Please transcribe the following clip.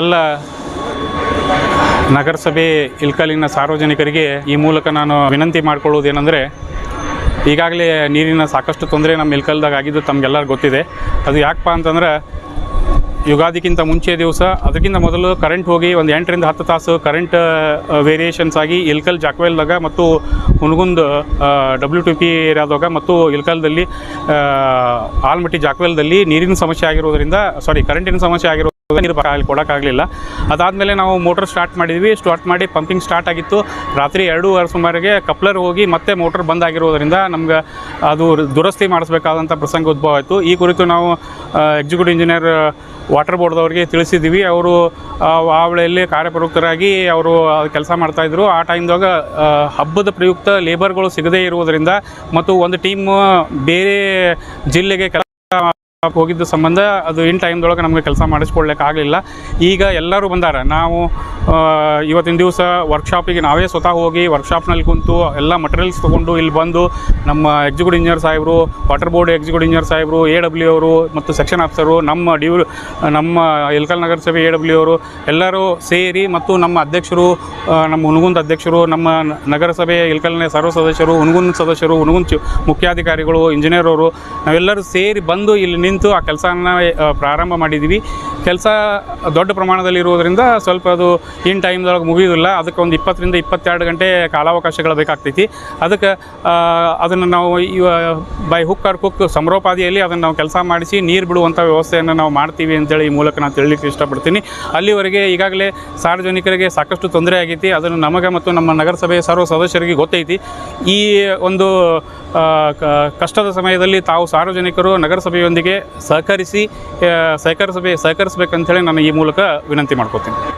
ಎಲ್ಲ ನಗರಸಭೆ ಇಲ್ಕಲಿನ ಸಾರ್ವಜನಿಕರಿಗೆ ಈ ಮೂಲಕ ನಾನು ವಿನಂತಿ ಮಾಡ್ಕೊಳ್ಳೋದೇನೆಂದರೆ ಈಗಾಗಲೇ ನೀರಿನ ಸಾಕಷ್ಟು ತೊಂದರೆ ನಮ್ಮ ಇಲ್ಕಲ್ದಾಗ ಆಗಿದ್ದು ತಮಗೆಲ್ಲರಿಗೂ ಗೊತ್ತಿದೆ. ಅದು ಯಾಕಪ್ಪ ಅಂತಂದ್ರೆ ಯುಗಾದಿಗಿಂತ ಮುಂಚೆ ದಿವಸ ಅದಕ್ಕಿಂತ ಮೊದಲು ಕರೆಂಟ್ ಹೋಗಿ ಒಂದು ಎಂಟರಿಂದ ಹತ್ತು ತಾಸು ಕರೆಂಟ್ ವೇರಿಯೇಷನ್ಸ್ ಆಗಿ ಇಲ್ಕಲ್ ಜಾಕ್ವೆಲ್ದಾಗ ಮತ್ತು ಹುನಗುಂದ್ ಡಬ್ಲ್ಯೂ ಟಿ ಪಿ ಏರಿಯಾದಾಗ ಮತ್ತು ಇಲ್ಕಲ್ದಲ್ಲಿ ಆಲ್ಮಟ್ಟಿ ಜಾಕ್ವೆಲ್ದಲ್ಲಿ ನೀರಿನ ಸಮಸ್ಯೆ ಆಗಿರೋದ್ರಿಂದ ಸಾರಿ ಕರೆಂಟಿನ ಸಮಸ್ಯೆ ಆಗಿರೋ ನೀರು ಕೊಡೋಕ್ಕಾಗಲಿಲ್ಲ. ಅದಾದಮೇಲೆ ನಾವು ಮೋಟರ್ ಸ್ಟಾರ್ಟ್ ಮಾಡಿದ್ವಿ. ಸ್ಟಾರ್ಟ್ ಮಾಡಿ ಪಂಪಿಂಗ್ ಸ್ಟಾರ್ಟ್ ಆಗಿತ್ತು. ರಾತ್ರಿ ಎರಡೂವರೆ ಸುಮಾರಿಗೆ ಕಪ್ಲರ್ ಹೋಗಿ ಮತ್ತೆ ಮೋಟರ್ ಬಂದ್ ಆಗಿರೋದ್ರಿಂದ ನಮ್ಗೆ ಅದು ದುರಸ್ತಿ ಮಾಡಿಸ್ಬೇಕಾದಂಥ ಪ್ರಸಂಗ ಉದ್ಭವ ಆಯಿತು. ಈ ಕುರಿತು ನಾವು ಎಕ್ಸಿಕ್ಯೂಟಿವ್ ಇಂಜಿನಿಯರ್ ವಾಟರ್ ಬೋರ್ಡ್ದವ್ರಿಗೆ ತಿಳಿಸಿದ್ದೀವಿ ಅವರು, ಆ ವೇಳೆಯಲ್ಲಿ ಕಾರ್ಯಪ್ರವೃತ್ತರಾಗಿ ಅವರು ಕೆಲಸ ಮಾಡ್ತಾಯಿದ್ರು ಆ ಟೈಮ್ದಾಗ ಹಬ್ಬದ ಪ್ರಯುಕ್ತ ಲೇಬರ್ಗಳು ಸಿಗದೇ ಇರುವುದರಿಂದ ಮತ್ತು ಒಂದು ಟೀಮ್ ಬೇರೆ ಜಿಲ್ಲೆಗೆ ಹೋಗಿದ್ದ ಸಂಬಂಧ ಅದು ಇನ್ ಟೈಮ್ದೊಳಗೆ ನಮಗೆ ಕೆಲಸ ಮಾಡಿಸ್ಕೊಡ್ಲಿಕ್ಕೆ ಆಗಲಿಲ್ಲ. ಈಗ ಎಲ್ಲರೂ ಬಂದಾರ. ನಾವು ಇವತ್ತಿನ ದಿವಸ ವರ್ಕ್ಶಾಪಿಗೆ ನಾವೇ ಸ್ವತಃ ಹೋಗಿ ವರ್ಕ್ಶಾಪ್ನಲ್ಲಿ ಕುಂತು ಎಲ್ಲ ಮಟೀರಿಯಲ್ಸ್ ತೊಗೊಂಡು ಇಲ್ಲಿ ಬಂದು ನಮ್ಮ ಎಕ್ಸಿಕ್ಯೂಟಿವ್ ಇಂಜಿನಿಯರ್ ಸಾಹೇಬರು ವಾಟರ್ ಬೋರ್ಡ್ ಎಕ್ಸಿಕ್ಯೂಟಿವ್ ಇಂಜಿನಿಯರ್ ಸಾಹೇಬರು ಎ ಡಬ್ಲ್ಯೂ ಅವರು ಮತ್ತು ಸೆಕ್ಷನ್ ಆಫೀಸರು ನಮ್ಮ ಡಿ ನಮ್ಮ ಇಲ್ಕಲ್ ನಗರಸಭೆ ಎ ಡಬ್ಲ್ಯೂ ಅವರು ಎಲ್ಲರೂ ಸೇರಿ ಮತ್ತು ನಮ್ಮ ಅಧ್ಯಕ್ಷರು ನಮ್ಮ ಹುನಗುಂದ ಅಧ್ಯಕ್ಷರು, ನಮ್ಮ ನಗರಸಭೆ ಇಲ್ಕಲ್ನ ಸರ್ವ ಸದಸ್ಯರು ಹುನಗುಂದ ಸದಸ್ಯರು ಹುನಗುಂದ ಮುಖ್ಯಾಧಿಕಾರಿಗಳು ಇಂಜಿನಿಯರ್ ಅವರು, ನಾವೆಲ್ಲರೂ ಸೇರಿ ಬಂದು ಇಲ್ಲಿ ನಿಂತು ಆ ಕೆಲಸನ ಪ್ರಾರಂಭ ಮಾಡಿದ್ದೀವಿ ಕೆಲಸ ದೊಡ್ಡ ಪ್ರಮಾಣದಲ್ಲಿ ಇರುವುದರಿಂದ ಸ್ವಲ್ಪ ಅದು ಇನ್ ಟೈಮ್ದೊಳಗೆ ಮುಗಿಯೋದಿಲ್ಲ. ಅದಕ್ಕೆ ಒಂದು ಇಪ್ಪತ್ತರಿಂದ ಇಪ್ಪತ್ತೆರಡು ಗಂಟೆ ಕಾಲಾವಕಾಶಗಳು ಬೇಕಾಗ್ತೈತಿ. ಅದಕ್ಕೆ ಅದನ್ನು ನಾವು ಇವ ಬೈ ಹುಕ್ ಆರ್ ಕುಕ್ ಸಮರೋಪಾದಿಯಲ್ಲಿ ಅದನ್ನು ನಾವು ಕೆಲಸ ಮಾಡಿಸಿ ನೀರು ಬಿಡುವಂಥ ವ್ಯವಸ್ಥೆಯನ್ನು ನಾವು ಮಾಡ್ತೀವಿ ಅಂತೇಳಿ ಈ ಮೂಲಕ ನಾನು ತಿಳಿಲಿಕ್ಕೆ ಇಷ್ಟಪಡ್ತೀನಿ. ಅಲ್ಲಿವರೆಗೆ ಈಗಾಗಲೇ ಸಾರ್ವಜನಿಕರಿಗೆ ಸಾಕಷ್ಟು ತೊಂದರೆ ಆಗೈತಿ. ಅದನ್ನು ನಮಗೆ ಮತ್ತು ನಮ್ಮ ನಗರಸಭೆಯ ಸರ್ವ ಸದಸ್ಯರಿಗೆ ಗೊತ್ತೈತಿ. ಈ ಒಂದು ಕಷ್ಟದ ಸಮಯದಲ್ಲಿ ತಾವು ಸಾರ್ವಜನಿಕರು ನಗರಸಭೆಯೊಂದಿಗೆ ಸಹಕರಿಸಿ ಸಹಕಾರ ಸಹಕರಿಸಬೇ ಸಹಕರಿಸಬೇಕಂತೇಳಿ ನಾನು ಈ ಮೂಲಕ ವಿನಂತಿ ಮಾಡ್ಕೋತೀನಿ.